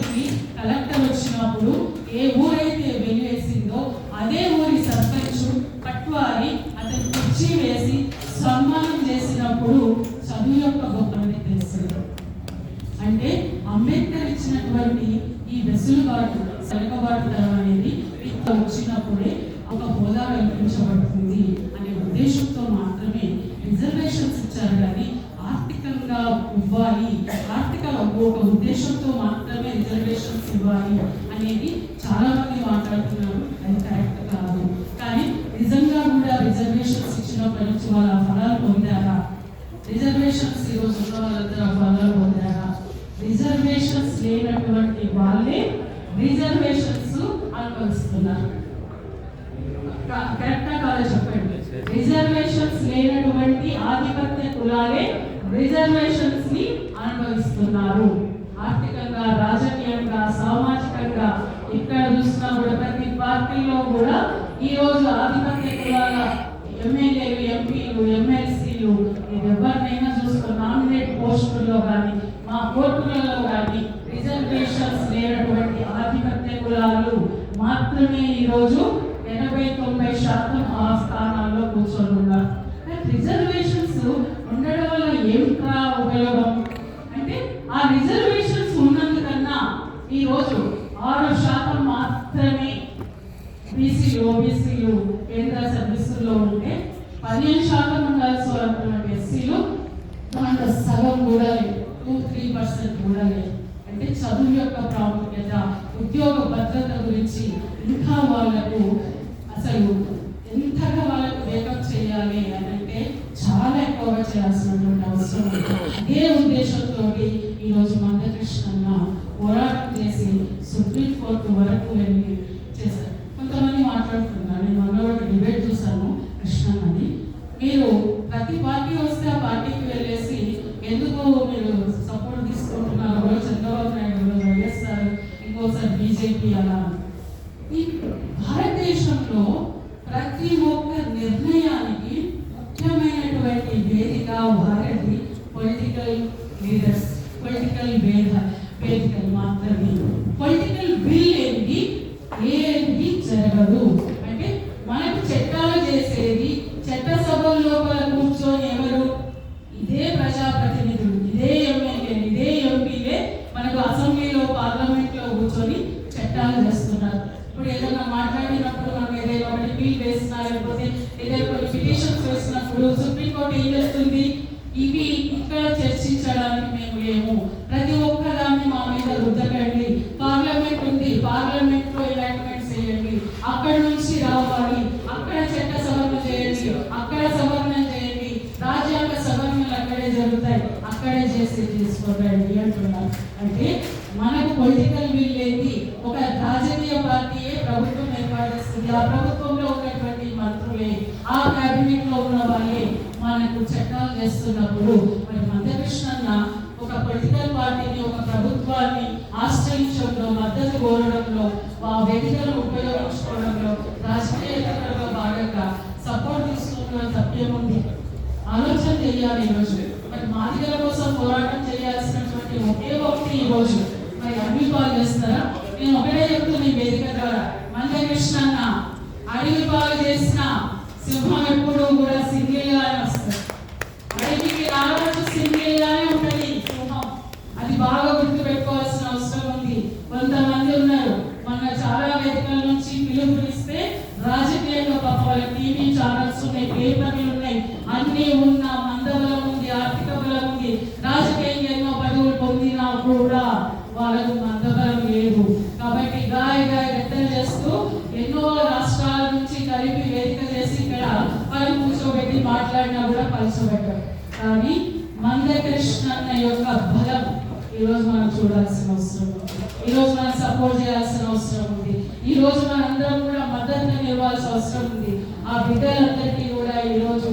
ఊరికి కలెక్టర్ వచ్చినప్పుడు ఏ ఊరైతే వెలివేసిందో అదే ఊరి సర్పంచ్ పట్వారి అతని కుర్చీ వేసి సన్మానం చేసినప్పుడు చదువు యొక్క గొప్పని తెలుస్తుంది. అంటే అంబేద్కర్ ఇచ్చినటువంటి ఈ వెసులుబాటు వెనుకబాటుతనం అనేది వచ్చినప్పుడే ఒక హోదా కల్పించబడుతుంది అనే ఉద్దేశంతో మాత్రమే రిజర్వేషన్స్ ఇచ్చారు కానీ ఆర్థికంగా ఇవ్వాలి ఆర్థిక ఒక ఉద్దేశంతో మాత్రమే రిజర్వేషన్స్ ఇవ్వాలి అనేది చాలా మంది మాట్లాడుతున్నారు. అది కరెక్ట్ కాదు. కానీ నిజంగా కూడా రిజర్వేషన్స్ ఇచ్చిన నుంచి వాళ్ళ ఫలాలు పొందారా? రిజర్వేషన్స్ ఈరోజు ఉన్న వాళ్ళందరూ ఫలాలు పొందారా? రిజర్వేషన్స్ లేనటువంటి వాళ్ళే రిజర్వేషన్స్ అనుభవిస్తున్నారు. కరెక్టా కాదా చెప్పండి? రిజర్వేషన్స్ లేనటువంటి ఆధిపత్య కులాలే రిజర్వేషన్స్ని అనుభవిస్తున్నారు. ఆర్థికంగా రాజకీయంగా సామాజికంగా ఇక్కడ చూసినా కూడా ప్రతి పార్టీలో కూడా ఈ రోజు ఆధిపత్య కులాల ఎమ్మెల్యేలు ఎంపీలు ఎమ్మెల్సీలు ఎవరినైనా చూసుకో నామినేట్ పోస్టుల్లో కానీ మా కోర్టులలో కానీ రిజర్వేషన్స్ లేనటువంటి ఆధిపత్య కులాలు మాత్రమే ఈరోజు ఎనభై తొంభై శాతం ఆ స్థానాల్లో కూర్చొని ఉన్నారు. రిజర్వేషన్స్ ఓబీసీలు కేంద్ర సర్వీసుల్లో ఉంటే పదిహేను శాతం ఉండాల్సి ఉన్నటువంటి ఎస్సీలు దాంట్లో సగం కూడా లేదు టూ త్రీ పర్సెంట్ కూడా లేదు అంటే చదువు యొక్క ప్రాముఖ్యత ఉద్యోగ భద్రత గురించి ఇంకా వాళ్ళకు అసలు ఎంతగా వాళ్ళకు వేకప్ చేయాలి అని అంటే చాలా ఎక్కువగా చేయాల్సినటువంటి అవసరం ఉంది. అదే ఉద్దేశంతో ఈరోజు మందకృష్ణ పోరాటం చేసి సుప్రీం కోర్టు వరకు వెళ్ళి చేశారు కొంతమంది మాట్లాడుతున్నారు నేను మొన్న ఒక డిబేట్ చూసాను కృష్ణన్నది మీరు ప్రతి పార్టీ వస్తే ఆ పార్టీకి వెళ్ళేసి ఎందుకు మీరు సపోర్ట్ తీసుకుంటున్నారు ఒకరోజు చంద్రబాబు నాయుడు ఒకరోజు వైఎస్ఆర్ ఇంకోసారి బీజేపీ అలా ఈ భారతదేశంలో ప్రతి ఒక్క నిర్ణయానికి ముఖ్యమైనటువంటి వేదిక వారధి పొలిటికల్ లీడర్స్ పొలిటికల్ వేద వేదికలు మాత్రమే. పొలిటికల్ బిల్ ఏంటి ఏంటి జరగదు. అంటే మనకు చట్టాలు చేసేది చట్టసభల లోపల కూర్చొని ఎవరు? ఇదే ప్రజాప్రతినిధులు ఇదే ఎమ్మెల్యే ఇదే ఎంపీలే మనకు అసెంబ్లీలో పార్లమెంట్లో కూర్చొని చట్టాలు చేస్తున్నారు. ఇప్పుడు ఏదైనా మాట్లాడినప్పుడు మనం ఏదైనా ఒకటి బిల్ వేసినా లేకపోతే ఏదైనా కొన్ని పిటిషన్స్ వేసినప్పుడు సుప్రీంకోర్టు ఏం చేస్తుంది? ఇవి ఇక్కడ చర్చించడానికి మేము లేము. ప్రతి ఒక్క దాన్ని మా మీద రుద్దకండి. పార్లమెంట్ ఉంది పార్లమెంట్లో ఎలాట్మెంట్స్ చేయండి. అక్కడ నుంచి రావాలి. అక్కడ చట్ట సవరణ చేయండి. అక్కడ సవరణ చేయండి. రాజ్యాంగ సవరణలు అక్కడే జరుగుతాయి. అక్కడే చేసి తీసుకోకండి అంటున్నారు. అంటే మనకు పొలిటికల్ విల్ లేని ఒక రాజకీయ పార్టీయే ప్రభుత్వం ఏర్పాటు చేస్తుంది. ఆ ప్రభుత్వంలో ఉన్నటువంటి మంత్రులే ఆ కేబినెట్లో ఉన్న వాళ్ళే మనకు చట్టాలు చేస్తున్నప్పుడు మరి మందకృష్ణన్న ఒక పొలిటికల్ పార్టీని ఒక ప్రభుత్వాన్ని ఆశ్రయించడంలో మద్దతు కోరడంలో ఆ వేదికలను ఉపయోగించుకోవడంలో రాజకీయంగా భాగంగా సపోర్ట్ తీసుకున్న తప్పేం ఉంది. ఆలోచన చేయాలి ఈరోజు. మరి మాదిగల కోసం పోరాటం చేయాల్సినటువంటి ఒకే ఒకటి ఈరోజు. రోజు పాలు చేస్తారా నేను ఒకటే చెప్తున్నా ఈ వేదిక ద్వారా. మందకృష్ణ అన్న అడవి పాలు చేసిన సింహం ఎప్పుడు కూడా సింగిల్ గానే వస్తుంది. అడవికి రావచ్చు సింగిల్ గానే ఉంటది సింహం. అది బాగా గుర్తు పెట్టుకోవాల్సిన అవసరం ఉంది. కొంతమంది ఉన్నారు. మన చాలా వేదికల నుంచి పిలుపునిస్తే రాజకీయంగా పాప వాళ్ళ టీవీ ఛానల్స్ ఉన్నాయి పేపర్లు ఉన్నాయి. అన్ని ఉన్న మందబలం ఉంది ఆర్థిక బలం ఉంది. రాజకీయంగా ఎన్నో పదవులు పొందినా కూడా వాళ్ళకు మాట్లాడినా కూడా పంచబెట్టారు కానీ మందకృష్ణ అన్న యొక్క బలం ఈరోజు మనం చూడాల్సిన అవసరం ఈ ఈరోజు మనం సపోర్ట్ చేయాల్సిన అవసరం ఉంది. ఈ రోజు మనందరం కూడా మద్దతు ఇవ్వాల్సిన అవసరం ఉంది. ఆ బిడ్డలందరికీ కూడా ఈ రోజు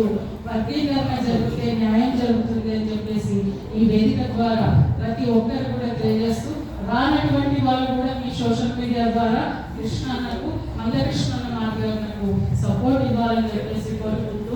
వర్గీకరణ జరిగితే న్యాయం జరుగుతుంది అని చెప్పేసి ఈ వేదిక ద్వారా ప్రతి ఒక్కరు కూడా తెలియజేస్తూ రానటువంటి వాళ్ళు కూడా మీ సోషల్ మీడియా ద్వారా కృష్ణన్నకు మందకృష్ణన్న మార్గాలకు సపోర్ట్ ఇవ్వాలని చెప్పేసి కోరుకుంటూ